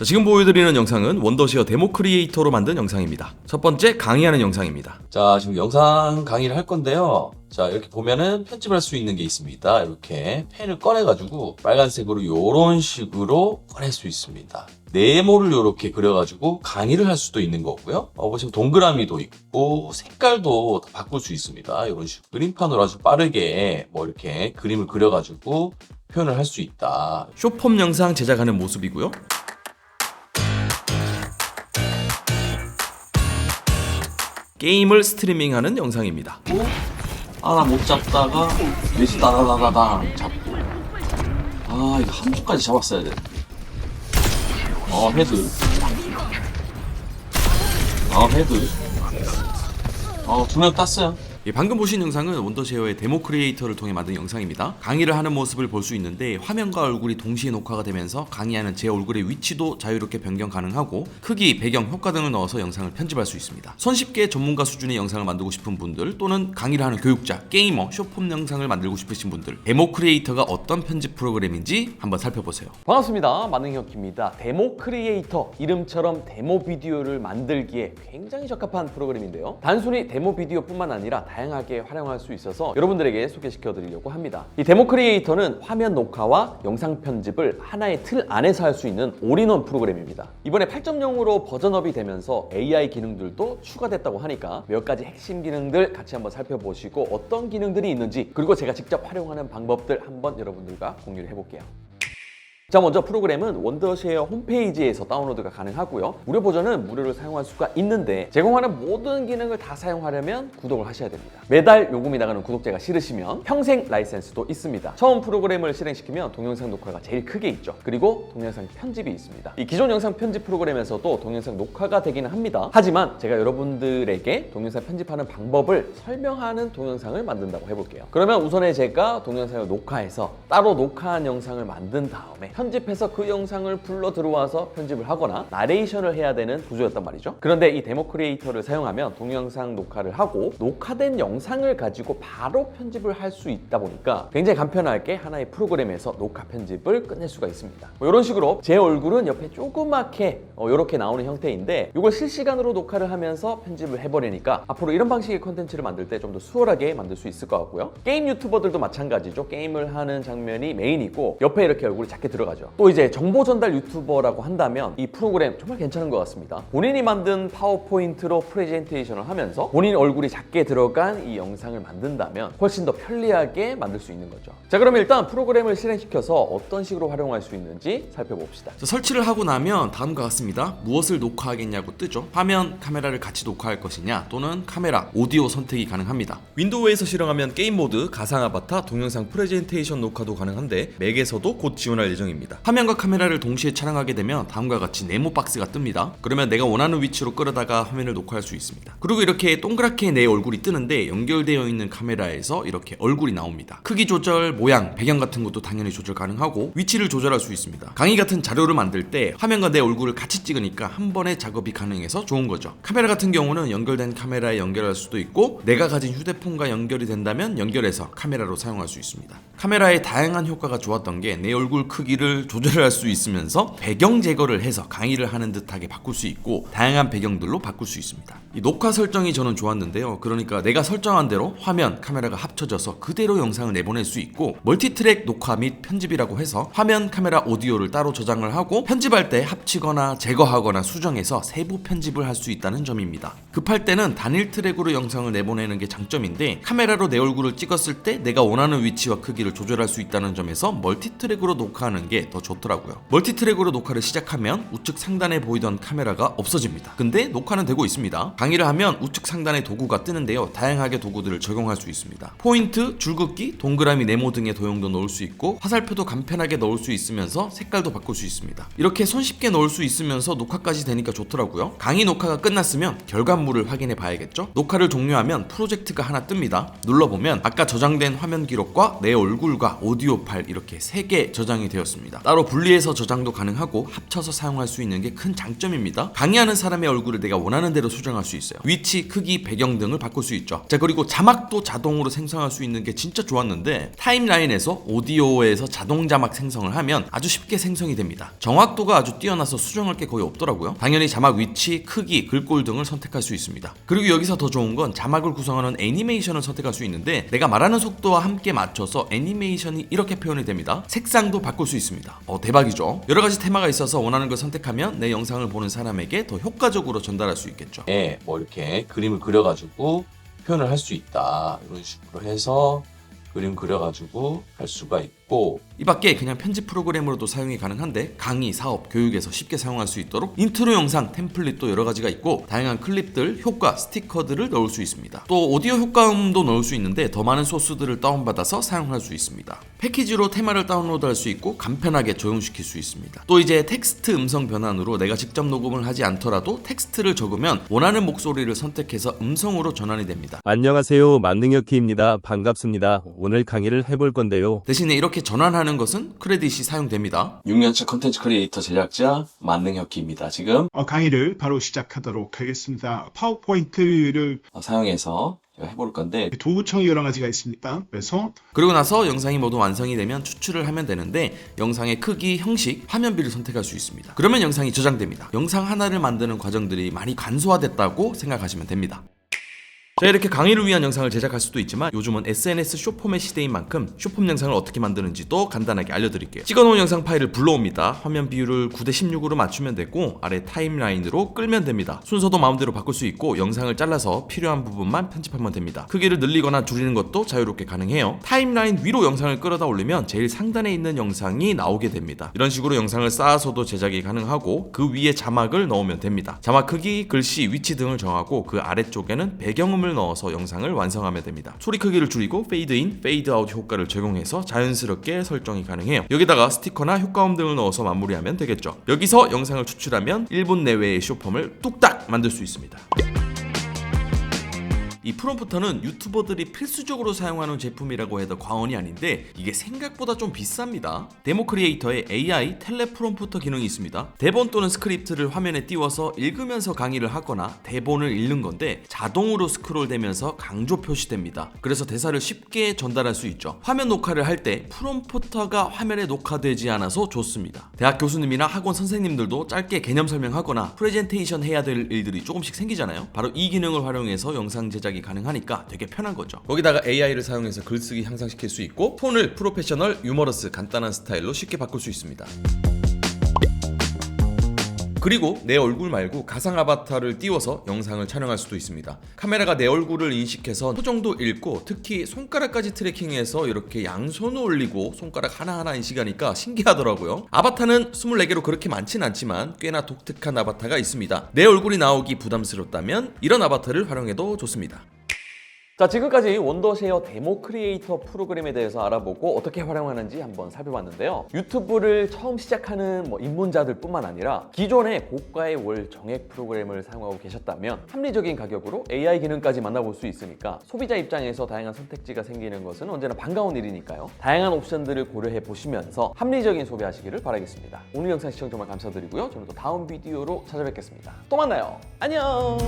자, 지금 보여드리는 영상은 원더시어 데모 크리에이터로 만든 영상입니다. 첫 번째 강의하는 영상입니다. 자, 지금 영상 강의를 할 건데요. 자, 이렇게 보면은 편집할 수 있는 게 있습니다. 이렇게 펜을 꺼내가지고 빨간색으로 이런 식으로 꺼낼 수 있습니다. 네모를 이렇게 그려가지고 강의를 할 수도 있는 거고요. 어, 보시면 동그라미도 있고 색깔도 다 바꿀 수 있습니다. 이런 식으로 그림판으로 아주 빠르게 뭐 이렇게 그림을 그려가지고 표현을 할 수 있다. 쇼폼 영상 제작하는 모습이고요. 게임을 스트리밍하는 영상입니다. 하나 못 잡다가 넷이 따다다다다 잡고 아 이거 한 주까지 잡았어야 돼. 어 헤드. 어 헤드. 어두 명 땄어요. 예, 방금 보신 영상은 원더쉐어의 데모 크리에이터를 통해 만든 영상입니다. 강의를 하는 모습을 볼 수 있는데 화면과 얼굴이 동시에 녹화가 되면서 강의하는 제 얼굴의 위치도 자유롭게 변경 가능하고 크기, 배경, 효과 등을 넣어서 영상을 편집할 수 있습니다. 손쉽게 전문가 수준의 영상을 만들고 싶은 분들 또는 강의를 하는 교육자, 게이머, 쇼폼 영상을 만들고 싶으신 분들 데모 크리에이터가 어떤 편집 프로그램인지 한번 살펴보세요. 반갑습니다. 만능혁입니다. 데모 크리에이터 이름처럼 데모 비디오를 만들기에 굉장히 적합한 프로그램인데요. 단순히 데모 비디오뿐만 아니라 다양 하게 활용할 수 있어서 여러분들에게 소개시켜 드리려고 합니다. 이 데모 크리에이터는 화면 녹화와 영상 편집을 하나의 틀 안에서 할 수 있는 올인원 프로그램입니다. 이번에 8.0으로 버전업이 되면서 AI 기능들도 추가됐다고 하니까 몇 가지 핵심 기능들 같이 한번 살펴보시고 어떤 기능들이 있는지 그리고 제가 직접 활용하는 방법들 한번 여러분들과 공유를 해볼게요. 자 먼저 프로그램은 원더쉐어 홈페이지에서 다운로드가 가능하고요. 무료 버전은 무료로 사용할 수가 있는데 제공하는 모든 기능을 다 사용하려면 구독을 하셔야 됩니다. 매달 요금이 나가는 구독제가 싫으시면 평생 라이센스도 있습니다. 처음 프로그램을 실행시키면 동영상 녹화가 제일 크게 있죠. 그리고 동영상 편집이 있습니다. 이 기존 영상 편집 프로그램에서도 동영상 녹화가 되기는 합니다. 하지만 제가 여러분들에게 동영상 편집하는 방법을 설명하는 동영상을 만든다고 해볼게요. 그러면 우선에 제가 동영상을 녹화해서 따로 녹화한 영상을 만든 다음에 편집해서 그 영상을 불러 들어와서 편집을 하거나 나레이션을 해야 되는 구조였단 말이죠. 그런데 이 데모 크리에이터를 사용하면 동영상 녹화를 하고 녹화된 영상을 가지고 바로 편집을 할 수 있다 보니까 굉장히 간편하게 하나의 프로그램에서 녹화 편집을 끝낼 수가 있습니다. 뭐 이런 식으로 제 얼굴은 옆에 조그맣게 이렇게 나오는 형태인데 이걸 실시간으로 녹화를 하면서 편집을 해버리니까 앞으로 이런 방식의 컨텐츠를 만들 때 좀 더 수월하게 만들 수 있을 것 같고요. 게임 유튜버들도 마찬가지죠. 게임을 하는 장면이 메인이고 옆에 이렇게 얼굴이 작게 들어가 죠. 또 이제 정보 전달 유튜버라고 한다면 이 프로그램 정말 괜찮은 것 같습니다. 본인이 만든 파워포인트로 프레젠테이션을 하면서 본인 얼굴이 작게 들어간 이 영상을 만든다면 훨씬 더 편리하게 만들 수 있는 거죠. 자, 그럼 일단 프로그램을 실행시켜서 어떤 식으로 활용할 수 있는지 살펴봅시다. 자, 설치를 하고 나면 다음과 같습니다. 무엇을 녹화하겠냐고 뜨죠. 화면, 카메라를 같이 녹화할 것이냐 또는 카메라, 오디오 선택이 가능합니다. 윈도우에서 실행하면 게임 모드, 가상 아바타, 동영상 프레젠테이션 녹화도 가능한데 맥에서도 곧 지원할 예정입니다. 화면과 카메라를 동시에 촬영하게 되면 다음과 같이 네모 박스가 뜹니다. 그러면 내가 원하는 위치로 끌어다가 화면을 녹화할 수 있습니다. 그리고 이렇게 동그랗게 내 얼굴이 뜨는데 연결되어 있는 카메라에서 이렇게 얼굴이 나옵니다. 크기 조절, 모양, 배경 같은 것도 당연히 조절 가능하고 위치를 조절할 수 있습니다. 강의 같은 자료를 만들 때 화면과 내 얼굴을 같이 찍으니까 한 번에 작업이 가능해서 좋은 거죠. 카메라 같은 경우는 연결된 카메라에 연결할 수도 있고 내가 가진 휴대폰과 연결이 된다면 연결해서 카메라로 사용할 수 있습니다. 카메라의 다양한 효과가 좋았던 게 내 얼굴 크기를 조절할 수 있으면서 배경 제거를 해서 강의를 하는 듯하게 바꿀 수 있고 다양한 배경들로 바꿀 수 있습니다. 이 녹화 설정이 저는 좋았는데요. 그러니까 내가 설정한 대로 화면, 카메라가 합쳐져서 그대로 영상을 내보낼 수 있고 멀티트랙 녹화 및 편집이라고 해서 화면, 카메라, 오디오를 따로 저장을 하고 편집할 때 합치거나 제거하거나 수정해서 세부 편집을 할 수 있다는 점입니다. 급할 때는 단일 트랙으로 영상을 내보내는 게 장점인데 카메라로 내 얼굴을 찍었을 때 내가 원하는 위치와 크기를 조절할 수 있다는 점에서 멀티트랙으로 녹화하는 게 더 좋더라고요. 멀티트랙으로 녹화를 시작하면 우측 상단에 보이던 카메라가 없어집니다. 근데 녹화는 되고 있습니다. 강의를 하면 우측 상단에 도구가 뜨는데요. 다양하게 도구들을 적용할 수 있습니다. 포인트, 줄긋기, 동그라미, 네모 등의 도형도 넣을 수 있고 화살표도 간편하게 넣을 수 있으면서 색깔도 바꿀 수 있습니다. 이렇게 손쉽게 넣을 수 있으면서 녹화까지 되니까 좋더라고요. 강의 녹화가 끝났으면 결과물을 확인해 봐야겠죠? 녹화를 종료하면 프로젝트가 하나 뜹니다. 눌러보면 아까 저장된 화면 기록과 내 얼굴과 오디오 파일 이렇게 세개 저장이 되었습니다. 있습니다. 따로 분리해서 저장도 가능하고 합쳐서 사용할 수 있는 게 큰 장점입니다. 강의하는 사람의 얼굴을 내가 원하는 대로 수정할 수 있어요. 위치, 크기, 배경 등을 바꿀 수 있죠. 자 그리고 자막도 자동으로 생성할 수 있는 게 진짜 좋았는데 타임라인에서 오디오에서 자동 자막 생성을 하면 아주 쉽게 생성이 됩니다. 정확도가 아주 뛰어나서 수정할 게 거의 없더라고요. 당연히 자막 위치, 크기, 글꼴 등을 선택할 수 있습니다. 그리고 여기서 더 좋은 건 자막을 구성하는 애니메이션을 선택할 수 있는데 내가 말하는 속도와 함께 맞춰서 애니메이션이 이렇게 표현이 됩니다. 색상도 바꿀 수 있습니다. 어, 대박이죠. 여러 가지 테마가 있어서 원하는 걸 선택하면 내 영상을 보는 사람에게 더 효과적으로 전달할 수 있겠죠. 예, 뭐 이렇게 그림을 그려가지고 표현을 할 수 있다. 이런 식으로 해서 그림 그려가지고 할 수가 있 고 이 밖에 그냥 편집 프로그램으로도 사용이 가능한데 강의, 사업, 교육에서 쉽게 사용할 수 있도록 인트로 영상, 템플릿도 여러 가지가 있고 다양한 클립들, 효과, 스티커들을 넣을 수 있습니다. 또 오디오 효과음도 넣을 수 있는데 더 많은 소스들을 다운받아서 사용할 수 있습니다. 패키지로 테마를 다운로드할 수 있고 간편하게 적용시킬 수 있습니다. 또 이제 텍스트 음성 변환으로 내가 직접 녹음을 하지 않더라도 텍스트를 적으면 원하는 목소리를 선택해서 음성으로 전환이 됩니다. 안녕하세요. 만능혁키입니다. 반갑습니다. 오늘 강의를 해볼 건데요. 대신에 이렇게 전환하는 것은 크레딧이 사용됩니다. 6년차 컨텐츠 크리에이터 제작자 만능혁기입니다. 지금 어, 강의를 바로 시작하도록 하겠습니다. 파워포인트를 사용해서 해볼 건데 도구청이 여러 가지가 있습니다. 그래서 그리고 나서 영상이 모두 완성이 되면 추출을 하면 되는데 영상의 크기, 형식, 화면비를 선택할 수 있습니다. 그러면 영상이 저장됩니다. 영상 하나를 만드는 과정들이 많이 간소화됐다고 생각하시면 됩니다. 자 이렇게 강의를 위한 영상을 제작할 수도 있지만 요즘은 SNS 쇼폼의 시대인 만큼 쇼폼 영상을 어떻게 만드는지도 간단하게 알려드릴게요. 찍어놓은 영상 파일을 불러옵니다. 화면 비율을 9대 16으로 맞추면 되고 아래 타임라인으로 끌면 됩니다. 순서도 마음대로 바꿀 수 있고 영상을 잘라서 필요한 부분만 편집하면 됩니다. 크기를 늘리거나 줄이는 것도 자유롭게 가능해요. 타임라인 위로 영상을 끌어다 올리면 제일 상단에 있는 영상이 나오게 됩니다. 이런 식으로 영상을 쌓아서도 제작이 가능하고 그 위에 자막을 넣으면 됩니다. 자막 크기, 글씨, 위치 등을 정하고 그 아래쪽에는 배경음을 넣어서 영상을 완성하면 됩니다. 소리 크기를 줄이고 페이드인, 페이드아웃 효과를 적용해서 자연스럽게 설정이 가능해요. 여기다가 스티커나 효과음 등을 넣어서 마무리하면 되겠죠. 여기서 영상을 추출하면 1분 내외의 쇼폼을 뚝딱 만들 수 있습니다. 이 프롬프터는 유튜버들이 필수적으로 사용하는 제품이라고 해도 과언이 아닌데 이게 생각보다 좀 비쌉니다. 데모 크리에이터에 AI 텔레 프롬프터 기능이 있습니다. 대본 또는 스크립트를 화면에 띄워서 읽으면서 강의를 하거나 대본을 읽는 건데 자동으로 스크롤되면서 강조 표시됩니다. 그래서 대사를 쉽게 전달할 수 있죠. 화면 녹화를 할 때 프롬프터가 화면에 녹화되지 않아서 좋습니다. 대학 교수님이나 학원 선생님들도 짧게 개념 설명하거나 프레젠테이션 해야 될 일들이 조금씩 생기잖아요. 바로 이 기능을 활용해서 영상 제작이 가능하니까 되게 편한 거죠. 거기다가 AI를 사용해서 글쓰기 향상시킬 수 있고 톤을 프로페셔널, 유머러스, 간단한 스타일로 쉽게 바꿀 수 있습니다. 그리고 내 얼굴 말고 가상 아바타를 띄워서 영상을 촬영할 수도 있습니다. 카메라가 내 얼굴을 인식해서 표정도 읽고 특히 손가락까지 트래킹해서 이렇게 양손을 올리고 손가락 하나하나 인식하니까 신기하더라고요. 아바타는 24개로 그렇게 많진 않지만 꽤나 독특한 아바타가 있습니다. 내 얼굴이 나오기 부담스럽다면 이런 아바타를 활용해도 좋습니다. 자, 지금까지 원더쉐어 데모 크리에이터 프로그램에 대해서 알아보고 어떻게 활용하는지 한번 살펴봤는데요. 유튜브를 처음 시작하는 뭐 입문자들 뿐만 아니라 기존의 고가의 월 정액 프로그램을 사용하고 계셨다면 합리적인 가격으로 AI 기능까지 만나볼 수 있으니까 소비자 입장에서 다양한 선택지가 생기는 것은 언제나 반가운 일이니까요. 다양한 옵션들을 고려해 보시면서 합리적인 소비하시기를 바라겠습니다. 오늘 영상 시청 정말 감사드리고요. 저는 또 다음 비디오로 찾아뵙겠습니다. 또 만나요. 안녕!